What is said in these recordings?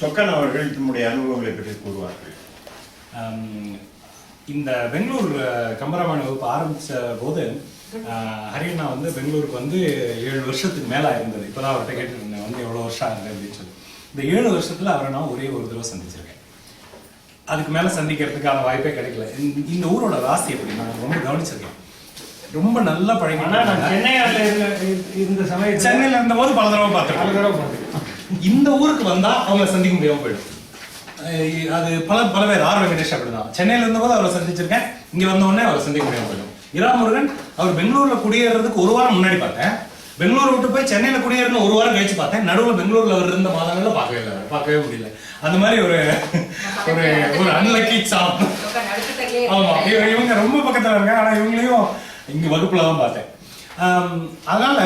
சொக்கன் அவர்கள் தம்முடைய அனுபவங்களை பற்றி கூறுவார்கள். இந்த பெங்களூர் அஹ், கம்பராமாயண வகுப்பு ஆரம்பிச்ச போது ஹரியண்ணா வந்து பெங்களூருக்கு வந்து ஏழு வருஷத்துக்கு மேல இருந்தது இப்போதான் அவர்கிட்ட கேட்டுட்டு இருந்தேன் வந்து எவ்வளவு வருஷம் ஆகுது? அப்படின்னு சொல்லி. இந்த ஏழு வருஷத்துல அவரை நான் ஒரே ஒரு தடவை சந்திச்சிருக்கேன். அதுக்கு மேல சந்திக்கிறதுக்கான வாய்ப்பே கிடைக்கல. இந்த- இந்த ஊரோட ராசி எப்படி? நான் ரொம்ப கவனிச்சிருக்கேன். ரொம்ப நல்லா ஆனா நான் பழகி சென்னையால இருந்த இந்த சமயத்துல சென்னையில இருந்த போது பல தடவை பல பார்த்துருக்கேன் தடவை பார்த்தேன். இந்த ஊருக்கு வந்தா அவங்கள சந்திக்க முடியாம போயிடும். அது பல பல பேர் ஆர் வெங்கடேஷ் அப்படிதான். சென்னையில இருந்தபோது அவரை சந்திச்சிருக்கேன். இங்க வந்த உடனே அவரை சந்திக்க முடியாம போயிடும். இரா முருகன் அவர் பெங்களூர்ல குடியேறதுக்கு ஒரு வாரம் முன்னாடி பார்த்தேன். பெங்களூர் விட்டு போய் சென்னையில குடியேறணும் ஒரு வாரம் கழிச்சு பார்த்தேன். நடுவில் பெங்களூர்ல அவர் இருந்த மாதங்கள்ல பார்க்கவே இல்லை. பார்க்கவே முடியல. அந்த மாதிரி ஒரு ஒரு ஒரு அன்லக்கி சாப் ஆமா இவங்க ரொம்ப பக்கத்துல இருக்காங்க. ஆனா இவங்களையும் இங்க வகுப்புல தான் பார்த்தேன். அதனால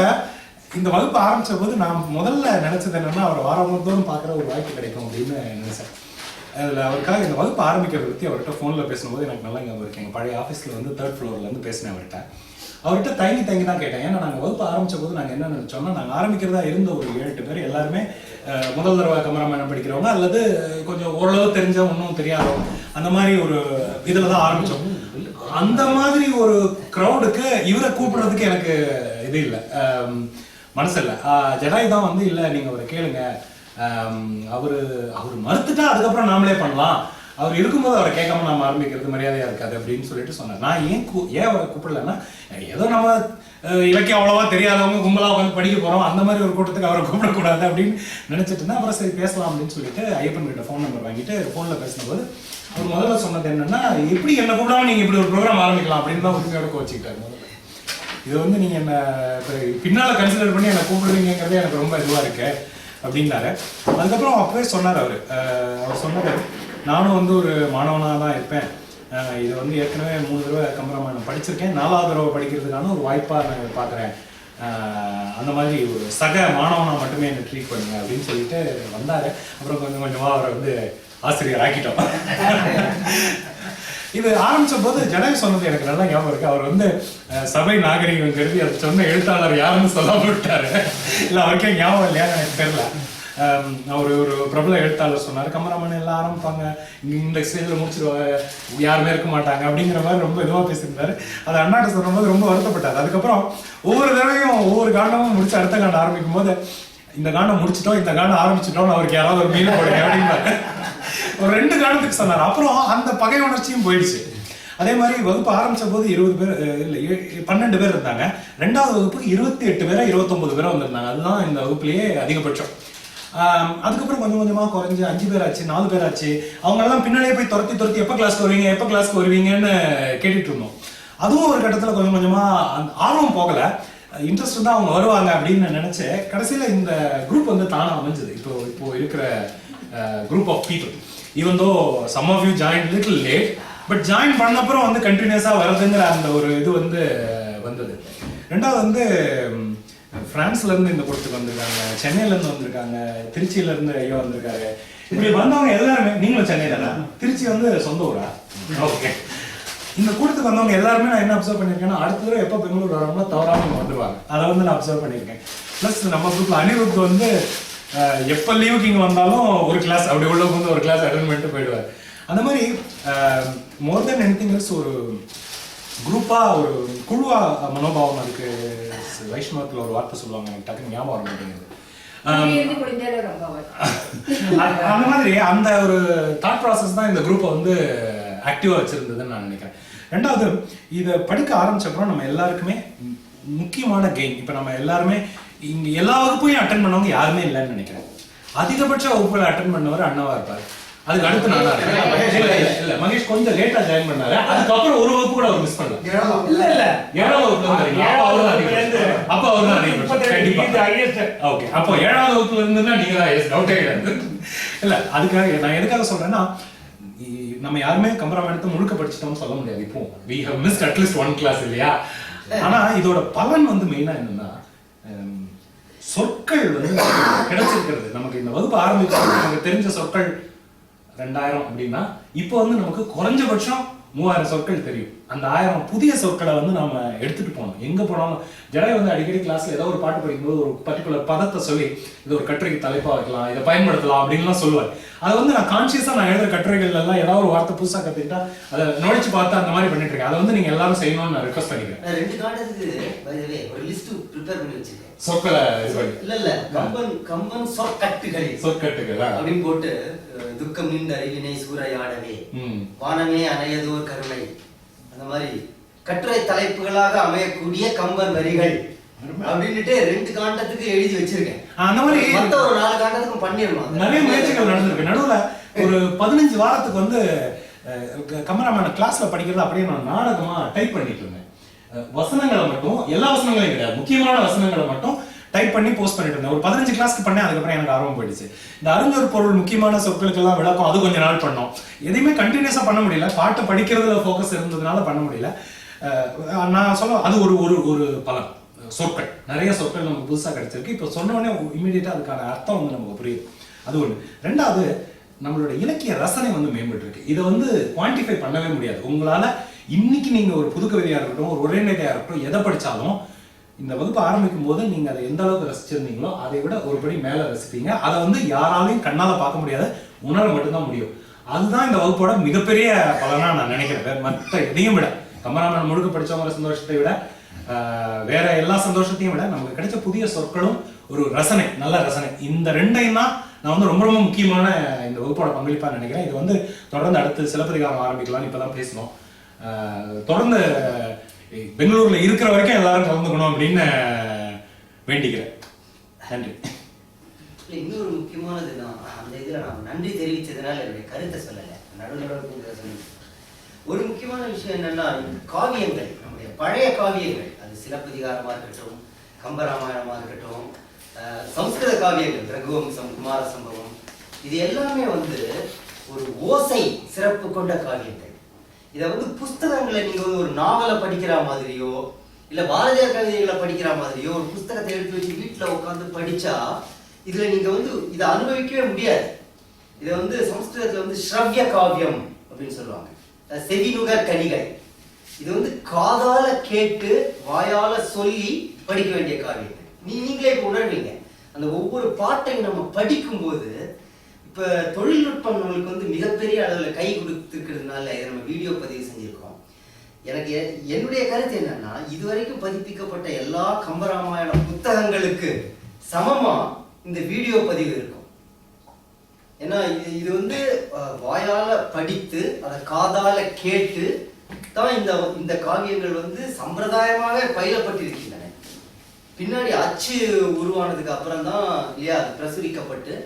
இந்த வகுப்பு ஆரம்பித்த போது நான் முதல்ல நினைச்சது என்னன்னா அவர் வாரம்தோறும் பார்க்குற ஒரு வாய்ப்பு கிடைக்கும் அப்படின்னு நினைச்சேன். அதில் அவருக்காக இந்த வகுப்பு ஆரம்பிக்கிறத பற்றி அவர்கிட்ட ஃபோனில் பேசும்போது எனக்கு நல்லா ஞாபகம் இருக்கு. எங்கள் பழைய ஆஃபீஸில் வந்து தேர்ட் ஃப்ளோர்லேருந்து பேசினேன் அவர்கிட்ட. அவர்கிட்ட தயங்கி தயங்கி தான் கேட்டேன். ஏன்னா நாங்கள் வகுப்பு ஆரம்பித்த போது நாங்கள் என்ன நினச்சோம்னா நாங்கள் ஆரம்பிக்கிறதா இருந்த ஒரு ஏழு எட்டு பேர் எல்லாருமே முதல் தடவை கமராமேனம் படிக்கிறவங்க அல்லது கொஞ்சம் ஓரளவு தெரிஞ்ச ஒன்றும் தெரியாதவங்க. அந்த மாதிரி ஒரு இதில் தான் ஆரம்பித்தோம் அந்த மாதிரி ஒரு க்ரௌடுக்கு இவரை கூப்பிடுறதுக்கு எனக்கு இது இல்லை. மனசு இல்லை ஜடாய் தான் வந்து இல்லை நீங்கள் அவரை கேளுங்க. அவர் அவர் மறுத்துட்டா அதுக்கப்புறம் நாமளே பண்ணலாம். அவர் இருக்கும்போது அவரை கேட்காம நாம ஆரம்பிக்கிறது மரியாதையாக இருக்காது அப்படின்னு சொல்லிட்டு சொன்னேன் நான் ஏன் கூ- ஏன் அவரை கூப்பிடலன்னா ஏதோ நம்ம இலக்கியம் அவ்வளோவா தெரியாதவங்க கும்பலாக வந்து படிக்க போகிறோம் அந்த மாதிரி ஒரு கூட்டத்துக்கு அவரை கூப்பிடக்கூடாது அப்படின்னு நினச்சிட்டு இருந்தேன் அப்புறம் சரி பேசலாம் அப்படின்னு சொல்லிட்டு ஐயப்பன் கிட்ட ஃபோன் நம்பர் வாங்கிட்டு ஃபோனில் பேசும்போது அவர் முதல்ல சொன்னது என்னன்னா எப்படி என்ன கூப்பிடாம நீங்கள் இப்படி ஒரு ப்ரோக்ராம் ஆரம்பிக்கலாம்? அப்படின்னு தான் உரிமையோட கோச்சிக்கிட்டாரு முதல்ல. இது வந்து நீங்கள் என்ன பின்னால் கன்சிடர் பண்ணி என்னை கூப்பிடுவீங்கிறதே எனக்கு ரொம்ப இதுவாக இருக்கு அப்படின்னாரு. அதுக்கப்புறம் அப்பவே சொன்னார் அவர். அவர் சொன்னார் நானும் வந்து ஒரு மாணவனாக தான் இருப்பேன். இதை இது வந்து ஏற்கனவே மூணு தடவை கம்பராமாயணம் படிச்சிருக்கேன். நாலாவது தடவை படிக்கிறதுக்கான ஒரு வாய்ப்பாக நான் பார்க்குறேன் அந்த மாதிரி ஒரு சக மாணவனாக மட்டுமே என்ன ட்ரீட் பண்ணுங்க அப்படின்னு சொல்லிட்டு வந்தார். அப்புறம் கொஞ்சம் கொஞ்சமாக அவரை வந்து ஆசிரியர் ஆக்கிட்டோம். இது ஆரம்பிச்ச போது ஜனக சொன்னது எனக்கு நல்லா ஞாபகம் இருக்கு. அவர் வந்து சபை நாகரிகம் கருதி அதை சொன்ன எழுத்தாளர் யாருன்னு சொல்லாம விட்டாரு. இல்லை அவருக்கே ஞாபகம் இல்லையான்னு எனக்கு தெரியல. அவர் ஒரு பிரபல எழுத்தாளர் சொன்னார். கமராமன் எல்லாம் ஆரம்பிப்பாங்க. இந்த ஸ்டேஜில் முடிச்சிருவாங்க. யாருமே இருக்க மாட்டாங்க. அப்படிங்கிற மாதிரி ரொம்ப இதுவாக பேசியிருந்தாரு. அதை அண்ணாட்ட சொல்லும்போது ரொம்ப வருத்தப்பட்டார். அதுக்கப்புறம் ஒவ்வொரு தடவையும் ஒவ்வொரு காண்டமும் முடிச்சு அடுத்த காண்டம் ஆரம்பிக்கும் போது இந்த காண்டம் முடிச்சிட்டோம். இந்த காண்டம் ஆரம்பிச்சிட்டோம் அவருக்கு யாராவது ஒரு மீன் போடுங்க அப்படின்னாரு. ஒரு ரெண்டு காலத்துக்கு சொன்னார். அப்புறம் அந்த பகை உணர்ச்சியும் போயிடுச்சு. அதே மாதிரி வகுப்பு ஆரம்பிச்ச போது இருபது பேர் இல்லை பன்னெண்டு பேர் இருந்தாங்க. ரெண்டாவது வகுப்புக்கு இருபத்தி எட்டு பேரா இருபத்தொன்பது பேரா வந்திருந்தாங்க. அதுதான் இந்த வகுப்புலயே அதிகபட்சம். அதுக்கப்புறம் கொஞ்சம் கொஞ்சமா குறைஞ்சு அஞ்சு பேர் ஆச்சு நாலு பேர் ஆச்சு. அவங்க எல்லாம் பின்னாடியே போய் துரத்தி துரத்தி எப்ப கிளாஸ்க்கு வருவீங்க எப்ப கிளாஸ்க்கு வருவீங்கன்னு கேட்டுட்டு இருந்தோம். அதுவும் ஒரு கட்டத்துல கொஞ்சம் கொஞ்சமா ஆர்வம் போகல. இன்ட்ரெஸ்ட் தான் அவங்க வருவாங்க அப்படின்னு நான் நினைச்சேன். கடைசியில இந்த குரூப் வந்து தானா அமைஞ்சது. இப்போ இப்போ இருக்கிற group of people even though some of you join little late but join பண்ணப்புறம் வந்து கண்டினியூஸா வருதுங்கிற அந்த ஒரு இது வந்து வந்தது. ரெண்டாவது வந்து ம், பிரான்ஸ்ல இருந்து இந்த கூட்டத்துக்கு வந்திருக்காங்க. சென்னையில இருந்து வந்திருக்காங்க. திருச்சியில இருந்து ஐயா வந்திருக்காரு. இப்படி வந்தவங்க எல்லாருமே நீங்களும் சென்னை தானே? திருச்சி வந்து சொந்த ஊரா? ஓகே இந்த கூட்டத்துக்கு வந்தவங்க எல்லாருமே நான் என்ன அப்சர்வ் பண்ணிருக்கேன்னா அடுத்த தடவை எப்போ பெங்களூர் வராங்களோ தவறாம இங்க வந்துருவாங்க. அதை வந்து நான் அப்சர்வ் பண்ணியிருக்கேன். ப்ளஸ் நம்ம குரூப்ல அனிருத் வந்து எப்ப லீவுக்கு இங்க வந்தாலும் ஒரு கிளாஸ் அப்படி உள்ள வந்து ஒரு கிளாஸ் அட்டன் பண்ணிட்டு போயிடுவார். அந்த மாதிரி மோர் தென் எனிதிங் எல்ஸ் ஒரு குரூப்பா ஒரு குழுவா மனோபாவம் அதுக்கு வைஷ்ணவத்துல ஒரு வார்த்தை சொல்லுவாங்க. எனக்கு டக்குன்னு ஞாபகம் மாட்டேங்குது. அந்த மாதிரி அந்த ஒரு தாட் ப்ராசஸ் தான் இந்த குரூப்பை வந்து ஆக்டிவா வச்சிருந்ததுன்னு நான் நினைக்கிறேன். ரெண்டாவது இதை படிக்க ஆரம்பிச்சப்பறம் நம்ம எல்லாருக்குமே முக்கியமான கெயின் இப்போ நம்ம எல்லாருமே இங்க எல்லா வகுப்பையும் அட்டன் பண்ணவங்க யாருமே இல்லைன்னு நினைக்கிறேன். அதிகபட்ச வகுப்புகளை அட்டன் பண்ணவர் அண்ணாவா இருப்பார். அதுக்கு அடுத்து நானா இல்ல மகேஷ் கொஞ்சம் லேட்டா ஜாயின் பண்ணாரு. அதுக்கப்புறம் ஒரு வகுப்பு கூட அவர் மிஸ் பண்ணல. இல்ல இல்ல. ஏழாவது இருந்து அப்ப அவர் தான். கண்டிப்பா. ஓகே அப்போ ஏழாவது வகுப்புல நீங்க தான் டவுட்டே கிடையாது இல்ல அதுக்காக நான் எதுக்காக சொல்றேன்னா நம்ம யாருமே கம்பராமாயணத்தை முழுக்க படிச்சிட்டோம்னு சொல்ல முடியாது. இப்போ we have missed at least one class இல்லையா? ஆனா இதோட பலன் வந்து மெயினா என்னன்னா சொற்கள் வந்து கிடைச்சிருக்கிறது. நமக்கு இந்த வகுப்பு ஆரம்பிச்சு நமக்கு தெரிஞ்ச சொற்கள் ரெண்டாயிரம் அப்படின்னா இப்போ வந்து நமக்கு குறைஞ்சபட்சம் மூவாயிரம் சொற்கள் தெரியும். அந்த ஆயிரம் புதிய சொற்களை வந்து நாம எடுத்துட்டு போகணும். எங்க போனாலும் ஜடை வந்து அடிக்கடி கிளாஸ்ல ஏதோ ஒரு பாட்டு படிக்கும்போது ஒரு பர்டிகுலர் பதத்தை சொல்லி இது ஒரு கட்டுரைக்கு தலைப்பா வைக்கலாம் இதை பயன்படுத்தலாம் அப்படின்லாம் சொல்லுவார். அதை வந்து நான் கான்சியஸா நான் எழுதுற கட்டுரைகள்ல எல்லாம் ஏதாவது ஒரு வார்த்தை புதுசா கத்துக்கிட்டா அதை நுழைச்சு பார்த்து அந்த மாதிரி பண்ணிட்டு இருக்கேன். அதை வந்து நீங்க எல்லாரும் செய்யணும்னு நான் ரெக்வஸ்ட் பண்ணிக்கிறேன். ரெண்டு way, ஒரு லிஸ்ட் ப்ரிப்பேர் பண்ணி வச்சிருக்கேன். சொற்களை இல்ல இல்ல கம்பன் கம்பன் சொற்கட்டுகள். சொற்கட்டுகள். அப்படின்னு போட்டு துக்கம் நின்ற அறிவினை சூறையாடவே. வானமே அணையதோர் கருணை. அந்த மாதிரி கட்டுரை தலைப்புகளாக அமையக்கூடிய கம்பன் வரிகள் அப்படின்னுட்டு ரெண்டு காண்டத்துக்கு எழுதி வச்சிருக்கேன். அந்த மாதிரி மொத்த ஒரு நாலு காண்டத்துக்கும் பண்ணிடணும் நிறைய முயற்சிகள் நடந்திருக்கு. நடுவுல ஒரு பதினஞ்சு வாரத்துக்கு வந்து கமராமேன் கிளாஸ்ல படிக்கிறது அப்படியே நான் நாடகமா டைப் பண்ணிட்டு இருந்தேன். வசனங்களை மட்டும் எல்லா வசனங்களையும் கிடையாது. முக்கியமான வசனங்களை மட்டும் டைப் பண்ணி போஸ்ட் பண்ணிட்டு இருந்தேன். ஒரு பதினஞ்சு கிளாஸ்க்கு பண்ணேன் அதுக்கப்புறம் எனக்கு ஆர்வம் போயிடுச்சு. இந்த அறிஞர் பொருள் முக்கியமான சொற்களுக்கெல்லாம் விளக்கம் அது கொஞ்ச நாள் பண்ணோம். எதையுமே கண்டினியூஸா பண்ண முடியல. பாட்டு படிக்கிறதுல ஃபோக்கஸ் இருந்ததுனால பண்ண முடியல. நான் சொல்ல அது ஒரு ஒரு ஒரு பலன். சொற்கள். நிறைய சொற்கள் நமக்கு புதுசாக கிடைச்சிருக்கு. இப்போ சொன்னோடனே இமீடியட்டா அதுக்கான அர்த்தம் வந்து நமக்கு புரியுது. அது ஒன்று ரெண்டாவது நம்மளோட இலக்கிய ரசனை வந்து மேம்பட்டுருக்கு. இதை வந்து குவான்டிஃபை பண்ணவே முடியாது. உங்களால இன்னைக்கு நீங்க ஒரு புது இருக்கட்டும் ஒரு உரைநடையா இருக்கட்டும் எதை படிச்சாலும் இந்த வகுப்பு ஆரம்பிக்கும் போது நீங்க அதை எந்த அளவுக்கு ரசிச்சிருந்தீங்களோ அதை விட ஒருபடி மேலே மேல ரசிப்பீங்க. அதை வந்து யாராலையும் கண்ணால பார்க்க முடியாது உணர மட்டும்தான் முடியும். அதுதான் இந்த வகுப்போட மிகப்பெரிய பலனா நான் நினைக்கிறேன். மற்ற எதையும் விட. கமராமன் முழுக்க படிச்சவங்க சந்தோஷத்தை விட வேற எல்லா சந்தோஷத்தையும் விட நமக்கு கிடைச்ச புதிய சொற்களும் ஒரு ரசனை நல்ல ரசனை. இந்த ரெண்டையும் தான் நான் வந்து ரொம்ப ரொம்ப முக்கியமான இந்த வகுப்போட பங்களிப்பா நினைக்கிறேன். இது வந்து தொடர்ந்து அடுத்து சிலப்பதிகாரம் ஆரம்பிக்கலாம்னு இப்பதான் பேசணும். தொடர்ந்து பெங்களூர்ல இருக்கிற வரைக்கும் எல்லாரும் கலந்துக்கணும் அப்படின்னு வேண்டிக்கிறேன். நன்றி. இல்ல இன்னொரு முக்கியமானது நான் அந்த இதுல நான் நன்றி தெரிவிச்சதுனால என்னுடைய கருத்தை சொல்லல. நடுநடுவுக்கு ஒரு முக்கியமான விஷயம் என்னன்னா காவியங்கள் நம்முடைய பழைய காவியங்கள் அது சிலப்பதிகாரமா இருக்கட்டும் கம்பராமாயணமா இருக்கட்டும் சம்ஸ்கிருத காவியங்கள் ரகுவம்சம் குமார சம்பவம் இது எல்லாமே வந்து ஒரு ஓசை சிறப்பு கொண்ட காவியங்கள். இதை வந்து புஸ்தகங்களை நீங்க வந்து ஒரு நாவலை படிக்கிற மாதிரியோ இல்ல பாரதியார் கவிதைகளை படிக்கிற மாதிரியோ ஒரு புஸ்தகத்தை எடுத்து வச்சு வீட்டில் உட்காந்து படிச்சா இதுல நீங்க வந்து இதை அனுபவிக்கவே முடியாது. இதை வந்து சம்ஸ்கிருதத்துல வந்து ஸ்ரவ்ய காவியம் அப்படின்னு சொல்லுவாங்க. அஹ் செவிநுகர் கனிகள் இது வந்து காதால கேட்டு வாயால சொல்லி படிக்க வேண்டிய காவியம் நீ நீங்களே இப்ப உணர்வீங்க. அந்த ஒவ்வொரு பாட்டையும் நம்ம படிக்கும்போது இப்போ தொழில்நுட்பம் நம்மளுக்கு வந்து மிகப்பெரிய அளவுல கை கொடுத்துருக்கிறதுனால இதை நம்ம வீடியோ பதிவு செஞ்சிருக்கோம். எனக்கு என்னுடைய கருத்து என்னன்னா இதுவரைக்கும் பதிப்பிக்கப்பட்ட எல்லா கம்பராமாயண புத்தகங்களுக்கு சமமா இந்த வீடியோ பதிவு இருக்கும். ஏன்னா இது இது வந்து வாயால் படித்து அதை காதால கேட்டு தான் இந்த இந்த காவியங்கள் வந்து சம்பிரதாயமாக பயிலப்பட்டிருக்கின்றன. பின்னாடி அச்சு உருவானதுக்கு அப்புறம் தான் இல்லையா அது பிரசுரிக்கப்பட்டு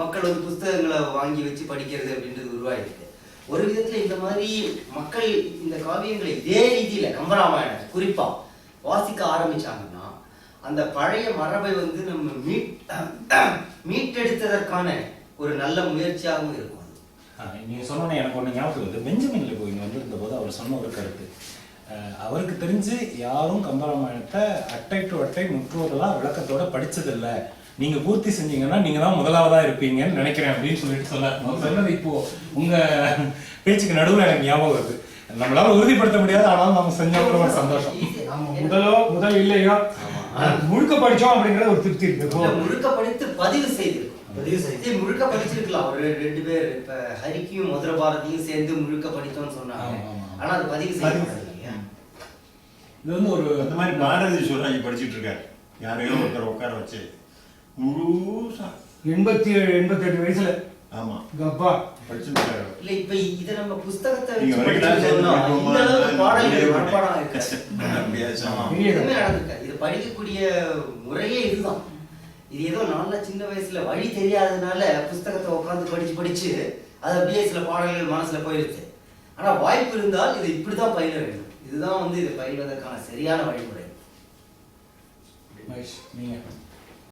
மக்கள் வந்து புஸ்தகங்களை வாங்கி வச்சு படிக்கிறது அப்படின்றது உருவாயிருக்கு. ஒரு விதத்துல இந்த மாதிரி மக்கள் இந்த காவியங்களை இதே ரீதியில கம்பராமாயணம் குறிப்பா வாசிக்க ஆரம்பிச்சாங்கன்னா அந்த பழைய மரபை வந்து நம்ம மீட் மீட்டெடுத்ததற்கான ஒரு நல்ல முயற்சியாகவும் இருக்கும் அது. நீங்க சொன்னோன்னே எனக்கு ஒண்ணு ஞாபகம் வருது. பெஞ்சமின்ல போய் இங்க வந்திருந்த போது அவர் சொன்ன ஒரு கருத்து. அவருக்கு தெரிஞ்சு யாரும் கம்பராமாயணத்தை அட்டை டு அட்டை முற்றுவதெல்லாம் விளக்கத்தோட படித்ததில்லை நீங்க பூர்த்தி செஞ்சீங்கன்னா நீங்க தான் முதலாவதா இருப்பீங்கன்னு நினைக்கிறேன் அப்படின்னு சொல்லிட்டு சொன்னார் அவர் சொன்னது இப்போ உங்க பேச்சுக்கு நடுவுல எனக்கு ஞாபகம் வருது. நம்மளால உறுதிப்படுத்த முடியாது ஆனாலும் நம்ம செஞ்சோங்கிற ஒரு சந்தோஷம். முதலோ முதல் இல்லையோ அது முழுக்க படிச்சோம் அப்படிங்கிற ஒரு திருப்தி இருக்கு. முழுக்க படித்து பதிவு செய்திருக்கோம். பதிவு செய்து முழுக்க படிச்சிருக்கலாம். ஒரு ரெண்டு பேர் இப்ப ஹரிக்கும் மதுர பாரதியும் சேர்ந்து முழுக்க படித்தோம்னு சொன்னாங்க. ஆனா அது பதிவு இல்லையா? இது வந்து ஒரு அந்த மாதிரி பாரதி சொல்றாங்க படிச்சிட்டு இருக்காரு. யாரையோ ஒருத்தர் உட்கார வச்சு. முழுசா. எண்பத்தி ஏழு எண்பத்தி எட்டு வயசுல. ஆமா. கப்பா. இல்ல இப்ப இத நம்ம புஸ்தகத்தை நீங்க பாடல்கள்? மனப்பாடம் இது படிக்கக்கூடிய முறையே இதுதான். இது ஏதோ நல்ல சின்ன வயசுல வழி தெரியாததுனால புஸ்தகத்தை உட்காந்து படிச்சு படிச்சு அது அப்படியே சில பாடல்கள் மனசுல போயிருச்சு. ஆனா வாய்ப்பு இருந்தால் இது இப்படிதான் பயில வேண்டும். இதுதான் வந்து இது பயில்வதற்கான சரியான வழிமுறை. நீங்க.